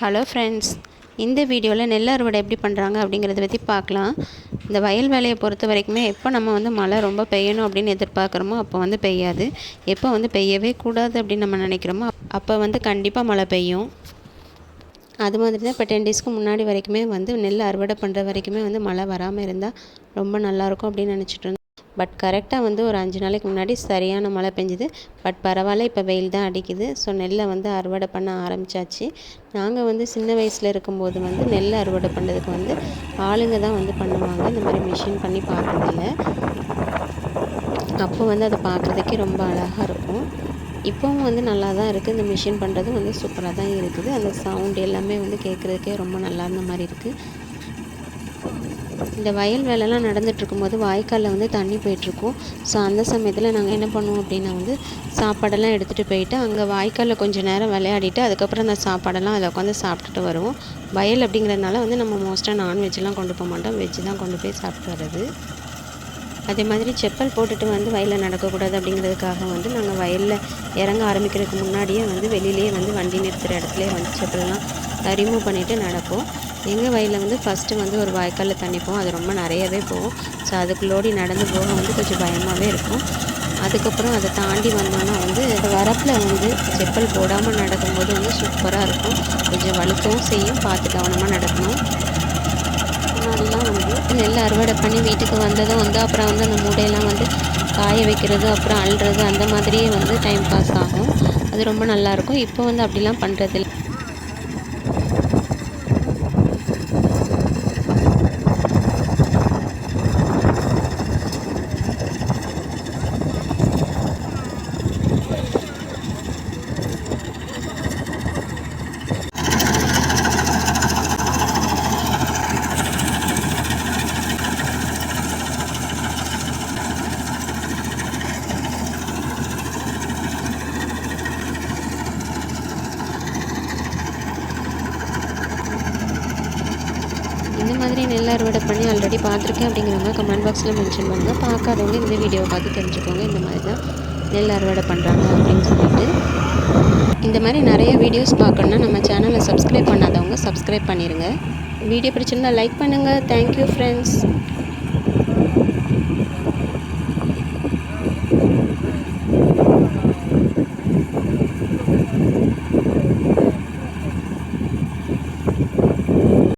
Hello friends இந்த வீடியோவில் நெல் அறுவடை எப்படி பண்ணுறாங்க அப்படிங்கிறத பற்றி பார்க்கலாம். இந்த வயல் வேலையை பொறுத்த வரைக்குமே எப்போ நம்ம வந்து மழை ரொம்ப பெய்யணும் அப்படின்னு எதிர்பார்க்குறோமோ அப்போ வந்து பெய்யாது. எப்போ வந்து பெய்யவே கூடாது அப்படின்னு நம்ம நினைக்கிறோமோ அப்போ வந்து கண்டிப்பாக மழை பெய்யும். அது மாதிரி தான் இப்போ டென் டேஸ்க்கு முன்னாடி வரைக்குமே வந்து நெல் அறுவடை பண்ணுற வரைக்குமே வந்து மழை வராமல் இருந்தால் ரொம்ப நல்லாயிருக்கும் அப்படின்னு நினச்சிட்டு இருந்தோம். பட் கரெக்டாக வந்து ஒரு அஞ்சு நாளைக்கு முன்னாடி சரியான மழை பெஞ்சுது. பட் பரவாயில்ல இப்போ வெயில் தான் அடிக்குது. ஸோ நெல்லை வந்து அறுவடை பண்ண ஆரம்பித்தாச்சு நாங்கள் வந்து சின்ன வயசில் இருக்கும்போது வந்து நெல் அறுவடை பண்ணுறதுக்கு வந்து ஆளுங்க தான் வந்து பண்ணுவாங்க. இந்த மாதிரி மிஷின் பண்ணி பார்த்ததில்ல. அப்போ வந்து அதை பார்க்குறதுக்கே ரொம்ப அழகாக இருக்கும். இப்போவும் வந்து நல்லா தான் இருக்குது இந்த மிஷின் பண்ணுறதும் வந்து சூப்பராக தான் இருக்குது. அந்த சவுண்ட் எல்லாமே வந்து கேட்குறதுக்கே ரொம்ப நல்லா இருந்த மாதிரி இருக்குது இந்த வயல் வேலைலாம் நடந்துட்டு இருக்கும்போது வாய்க்காலில் வந்து தண்ணி போயிட்டுருக்கும். ஸோ அந்த சமயத்தில் நாங்கள் என்ன பண்ணுவோம் அப்படின்னா வந்து சாப்பாடெல்லாம் எடுத்துகிட்டு போயிட்டு அங்கே வாய்க்காலில் கொஞ்சம் நேரம் விளையாடிட்டு அதுக்கப்புறம் அந்த சாப்பாடெல்லாம் அதில் உட்காந்து சாப்பிட்டுட்டு வருவோம். வயல் அப்படிங்கிறதுனால வந்து நம்ம மோஸ்ட்டாக நான்வெஜ்லாம் கொண்டு போக மாட்டோம். வெஜ்ஜு தான் கொண்டு போய் சாப்பிட்டு வர்றது. அதே மாதிரி செப்பல் போட்டுட்டு வந்து வயலில் நடக்கக்கூடாது அப்படிங்கிறதுக்காக வந்து நாங்கள் வயலில் இறங்க ஆரம்பிக்கிறதுக்கு முன்னாடியே வந்து வெளியிலேயே வந்து வண்டி நிறுத்துகிற இடத்துலேயே வந்து செப்பல்லாம் ரிமூவ் பண்ணிவிட்டு நடப்போம். எங்கள் வயலில் வந்து ஃபஸ்ட்டு வந்து ஒரு வாய்க்காலில் தண்ணி போகும் அது ரொம்ப நிறையவே போகும். ஸோ அதுக்குள்ளோடி நடந்து போக வந்து கொஞ்சம் பயமாகவே இருக்கும். அதுக்கப்புறம் அதை தாண்டி வந்தோன்னா வந்து வரப்பில் வந்து செப்பல் போடாமல் நடக்கும்போது வந்து சூப்பராக இருக்கும். கொஞ்சம் வழுக்கவும் செய்யும். பார்த்து கவனமாக நடக்கணும். நெல் அறுவடை பண்ணி வீட்டுக்கு வந்ததும் வந்து அப்புறம் வந்து அந்த மூடையெல்லாம் வந்து காய வைக்கிறது அப்புறம் அள்ளுறது அந்த மாதிரியே வந்து டைம் பாஸ் ஆகும். அது ரொம்ப நல்லாயிருக்கும் இப்போ வந்து அப்படிலாம் பண்ணுறதில்ல இது மாதிரி நெல் அறுவடை பண்ணி ஆல்ரெடி பார்த்துருக்கேன் அப்படிங்கிறவங்க கமெண்ட் பாக்ஸில் மென்ஷன் பண்ணுங்கள் பார்க்காதவங்க இந்த வீடியோவை பார்த்து தெரிஞ்சுக்கோங்க. இந்த மாதிரி தான் நெல் அறுவடை பண்ணுறாங்க அப்படின்னு சொல்லிட்டு. இந்த மாதிரி நிறைய வீடியோஸ் பார்க்கணுன்னா நம்ம சேனலை சப்ஸ்கிரைப் பண்ணாதவங்க சப்ஸ்கிரைப் பண்ணிடுங்க வீடியோ பிடிச்சிருந்தால் லைக் பண்ணுங்கள் தேங்க்யூ ஃப்ரெண்ட்ஸ்